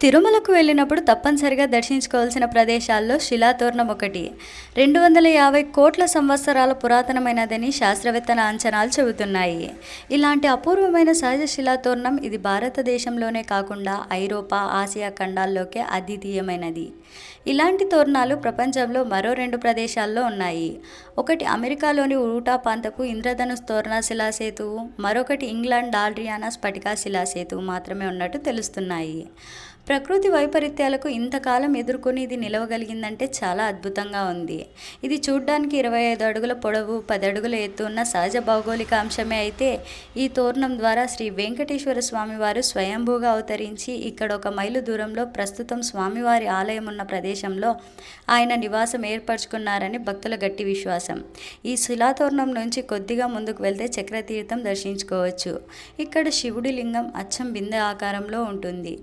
తిరుమలకు వెళ్ళినప్పుడు తప్పనిసరిగా దర్శించుకోవాల్సిన ప్రదేశాల్లో శిలాతోరణం ఒకటి. రెండు వందల యాభై కోట్ల సంవత్సరాల పురాతనమైనదని శాస్త్రవేత్తల అంచనాలు చెబుతున్నాయి. ఇలాంటి అపూర్వమైన సహజ శిలాతోరణం ఇది భారతదేశంలోనే కాకుండా ఐరోపా ఆసియా ఖండాల్లోకే అద్వితీయమైనది. ఇలాంటి తోరణాలు ప్రపంచంలో మరో రెండు ప్రదేశాల్లో ఉన్నాయి. ఒకటి అమెరికాలోని ఊటా ప్రాంతపు ఇంద్రధనుస్ తోరణ శిలాసేతువు మరొకటి ఇంగ్లాండ్ డాల్డ్రియానా స్ఫటికా శిలాసేతువు మాత్రమే ఉన్నట్టు తెలుస్తున్నాయి. ప్రకృతి వైపరీత్యాలకు ఇంతకాలం ఎదుర్కొని ఇది నిలవగలిగిందంటే చాలా అద్భుతంగా ఉంది. ఇది చూడ్డానికి ఇరవై ఐదు అడుగుల పొడవు పది అడుగుల ఎత్తు ఉన్న సహజ భౌగోళిక అంశమే అయితే ఈ తోరణం ద్వారా శ్రీ వెంకటేశ్వర స్వామివారు స్వయంభూగా అవతరించి ఇక్కడ ఒక మైలు దూరంలో ప్రస్తుతం స్వామివారి ఆలయం ఉన్న ప్రదేశంలో ఆయన నివాసం ఏర్పరచుకున్నారని భక్తుల గట్టి విశ్వాసం. ఈ శిలాతోరణం నుంచి కొద్దిగా ముందుకు వెళ్తే చక్రతీర్థం దర్శించుకోవచ్చు. ఇక్కడ శివుడి లింగం అచ్చం బిందె ఆకారంలో ఉంటుంది.